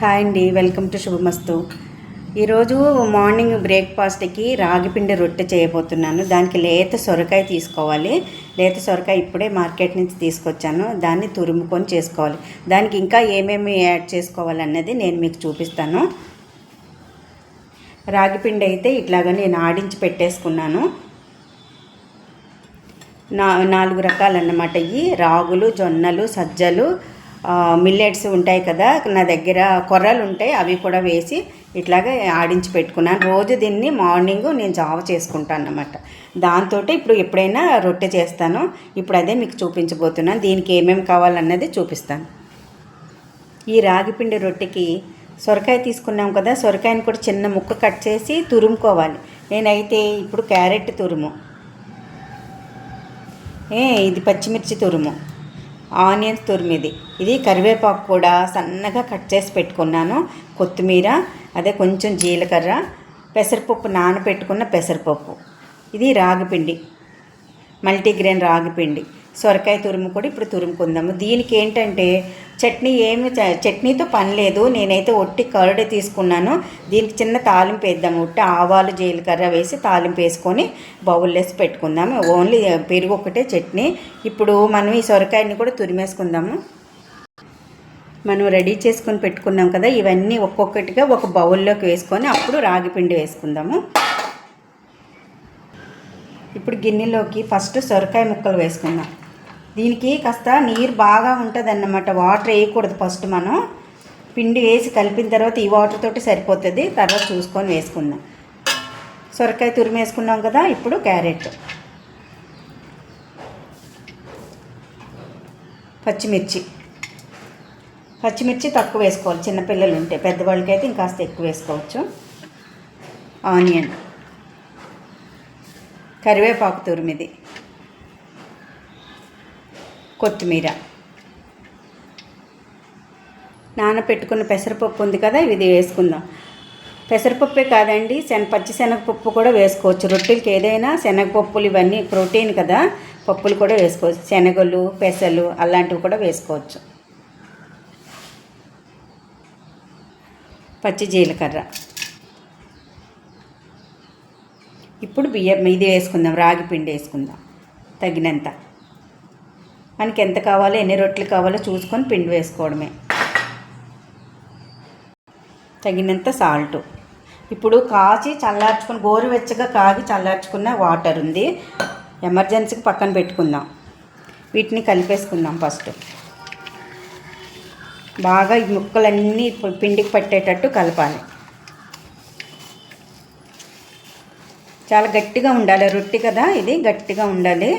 Hi అండి welcome to శుభమస్తు. ఈరోజు morning బ్రేక్ఫాస్ట్కి రాగిపిండి రొట్టె చేయబోతున్నాను. దానికి లేత సొరకాయ తీసుకోవాలి. లేత సొరకాయ ఇప్పుడే మార్కెట్ నుంచి తీసుకొచ్చాను. దాన్ని తురుముకొని చేసుకోవాలి. దానికి ఇంకా ఏమేమి యాడ్ చేసుకోవాలన్నది నేను మీకు చూపిస్తాను. రాగిపిండి అయితే ఇట్లాగా నేను ఆడించి పెట్టేసుకున్నాను. నా నాలుగు రకాలన్నమాట ఇవి. రాగులు జొన్నలు సజ్జలు మిల్లెట్స్ ఉంటాయి కదా నా దగ్గర కొర్రలు ఉంటాయి అవి కూడా వేసి ఇట్లాగే ఆడించి పెట్టుకున్నాను. రోజు దీన్ని మార్నింగ్ నేను జావ చేసుకుంటాను అన్నమాట. దాంతో ఇప్పుడు ఎప్పుడైనా రొట్టె చేస్తాను. ఇప్పుడు అదే మీకు చూపించబోతున్నాను. దీనికి ఏమేమి కావాలన్నది చూపిస్తాను. ఈ రాగిపిండి రొట్టెకి సొరకాయ తీసుకున్నాం కదా సొరకాయని కూడా చిన్న ముక్క కట్ చేసి తురుముకోవాలి. నేనైతే ఇప్పుడు క్యారెట్ తురుము. ఏ ఇది పచ్చిమిర్చి తురుము. ఆనియన్స్ తురిమిది. ఇది ఇది కరివేపాకు కూడా సన్నగా కట్ చేసి పెట్టుకున్నాను. కొత్తిమీర అదే కొంచెం జీలకర్ర పెసరపప్పు నానబెట్టుకున్న పెసరపప్పు. ఇది రాగిపిండి మల్టీగ్రెయిన్ రాగిపిండి సొరకాయ తురుము కూడా ఇప్పుడు తురుముకుందాము. దీనికి ఏంటంటే చట్నీ ఏమి చ- చట్నీతో పని లేదు. నేనైతే ఒట్టి కర్డ్ తీసుకున్నాను. దీనికి చిన్న తాలింపు వేద్దాము. ఒట్టి ఆవాలు జీలకర్ర వేసి తాలింపు వేసుకొని బౌల్లేసి పెట్టుకుందాము. ఓన్లీ పెరుగు ఒకటే చట్నీ. ఇప్పుడు మనం ఈ సొరకాయని కూడా తురిమేసుకుందాము. మనం రెడీ చేసుకొని పెట్టుకున్నాం కదా ఇవన్నీ ఒక్కొక్కటిగా ఒక బౌల్లోకి వేసుకొని అప్పుడు రాగిపిండి వేసుకుందాము. ఇప్పుడు గిన్నెలోకి ఫస్ట్ సొరకాయ ముక్కలు వేసుకుందాం. దీనికి కాస్త నీరు బాగా ఉంటుంది అన్నమాట వాటర్ వేయకూడదు ఫస్ట్ మనం. పిండి వేసి కలిపిన తర్వాత ఈ వాటర్ తోటి సరిపోతుంది. తర్వాత చూసుకొని వేసుకుందాం. సొరకాయ తురిమి వేసుకున్నాం కదా ఇప్పుడు క్యారెట్. పచ్చిమిర్చి. పచ్చిమిర్చి తక్కువ వేసుకోవాలి. చిన్నపిల్లలు ఉంటే పెద్దవాళ్ళకైతే ఇంకాస్త ఎక్కువ వేసుకోవచ్చు. ఆనియన్. కరివేపాకు తురిమిది కొత్తిమీర. నానపెట్టుకున్న పెసరపప్పు ఉంది కదా ఇది వేసుకుందాం. పెసరపప్పే కాదండి శన పచ్చి శనగపప్పు కూడా వేసుకోవచ్చు. రొట్టెలకి ఏదైనా శనగపప్పులు ఇవన్నీ ప్రోటీన్ కదా పప్పులు కూడా వేసుకోవచ్చు. శనగలు పెసలు అలాంటివి కూడా వేసుకోవచ్చు. పచ్చి జీలకర్ర. ఇప్పుడు బియ్యం ఇది వేసుకుందాం రాగి పిండి వేసుకుందాం తగినంత. మనకి ఎంత కావాలో ఎన్ని రొట్టెలు కావాలో చూసుకొని పిండి వేసుకోవడమే. తగినంత సాల్ట్. ఇప్పుడు కాచి చల్లార్చుకుని గోరువెచ్చగా కాగి చల్లార్చుకున్న వాటర్ ఉంది. ఎమర్జెన్సీకి పక్కన పెట్టుకుందాం. వీటిని కలిపేసుకుందాం ఫస్ట్. బాగా ఈ ముక్కలన్నీ పిండికి పట్టేటట్టు కలపాలి. చాలా గట్టిగా ఉండాలి. రొట్టె కదా ఇది గట్టిగా ఉండాలి.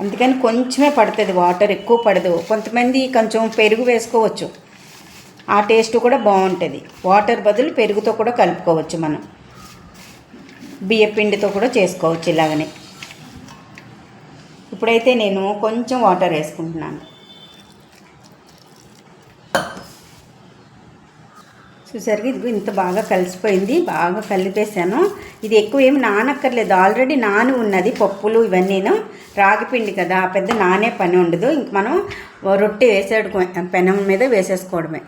అందుకని కొంచెమే పడుతుంది వాటర్ ఎక్కువ పడదు. కొంతమంది కొంచెం పెరుగు వేసుకోవచ్చు. ఆ టేస్ట్ కూడా బాగుంటుంది. వాటర్ బదులు పెరుగుతో కూడా కలుపుకోవచ్చు మనం. బియ్య పిండితో కూడా చేసుకోవచ్చు ఇలాగనే. ఇప్పుడైతే నేను కొంచెం వాటర్ వేసుకుంటున్నాను. చూసరికి ఇది ఇంత బాగా కలిసిపోయింది బాగా కలిపేసాను ఇది ఎక్కువ ఏమి నానక్కర్లేదు. ఆల్రెడీ నాని ఉన్నది పప్పులు ఇవన్నీను. రాగిపిండి కదా పెద్ద నానే పని ఉండదు. ఇంక మనం రొట్టె వేసేడుకో పెనం మీద వేసేసుకోవడమే.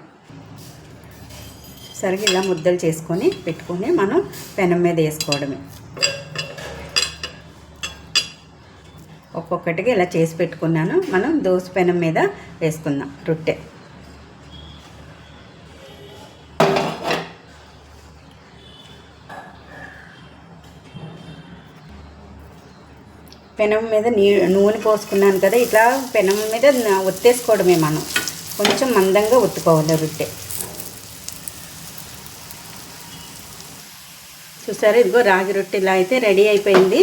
సరిగ్గా ఇలా ముద్దలు చేసుకొని పెట్టుకొని మనం పెనం మీద వేసుకోవడమే. ఒక్కొక్కటిగా ఇలా చేసి పెట్టుకున్నాను. మనం దోశ పెనం మీద వేసుకుందాం రొట్టె. పెనం మీద నీ నూనె పోసుకున్నాను కదా ఇట్లా పెనం మీద ఒత్తేసుకోవడమే మనం. కొంచెం మందంగా ఒత్తుకోవాలి రొట్టె. చూసారా? ఇదిగో రాగి రొట్టె ఇలా అయితే రెడీ అయిపోయింది.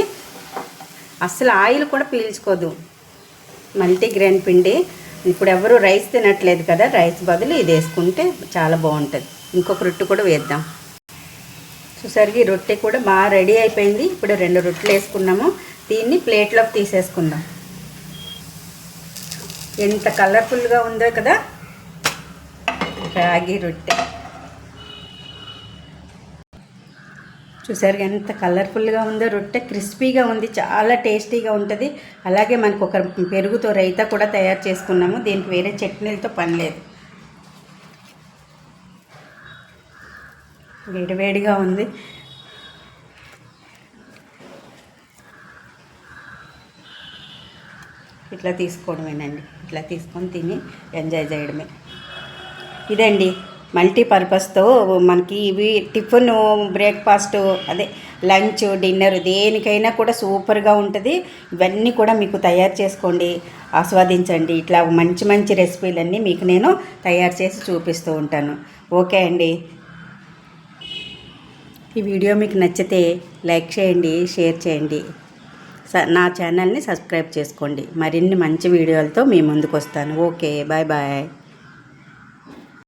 అసలు ఆయిల్ కూడా పీల్చుకోదు. మల్టీగ్రెయిన్ పిండి. ఇప్పుడు ఎవరు రైస్ తినట్లేదు కదా రైస్ బదులు ఇది వేసుకుంటే చాలా బాగుంటుంది. ఇంకొక రొట్టె కూడా వేద్దాం. చూసరికి ఈ రొట్టె కూడా బాగా రెడీ అయిపోయింది. ఇప్పుడు రెండు రొట్టెలు వేసుకున్నాము. దీన్ని ప్లేట్లోకి తీసేసుకుందాం. ఎంత కలర్ఫుల్గా ఉందో కదా? రాగి రొట్టె. చూసారు ఎంత కలర్ఫుల్గా ఉందో? రొట్టె క్రిస్పీగా ఉంది చాలా టేస్టీగా ఉంటుంది. అలాగే మనకు ఒక పెరుగుతో రైతా కూడా తయారు చేసుకున్నాము. దీనికి వేరే చట్నీలతో పని లేదు. వేడివేడిగా ఉంది. ఇట్లా తీసుకోవడమేనండి. ఇట్లా తీసుకొని తిని ఎంజాయ్ చేయడమే. ఇదండి. మల్టీపర్పస్తో మనకి ఇవి టిఫిన్ బ్రేక్ఫాస్ట్ అదే లంచ్ డిన్నర్ దేనికైనా కూడా సూపర్గా ఉంటుంది. ఇవన్నీ కూడా మీకు తయారు చేసుకోండి. ఆస్వాదించండి. ఇట్లా మంచి మంచి రెసిపీలన్నీ మీకు నేను తయారు చేసి చూపిస్తూ ఉంటాను. ఓకే అండి. ఈ వీడియో మీకు నచ్చితే లైక్ చేయండి షేర్ చేయండి. నా ఛానల్ని సబ్స్క్రైబ్ చేసుకోండి. మరిన్ని మంచి వీడియోలతో మీ ముందుకు వస్తాను ఓకే బాయ్ బాయ్.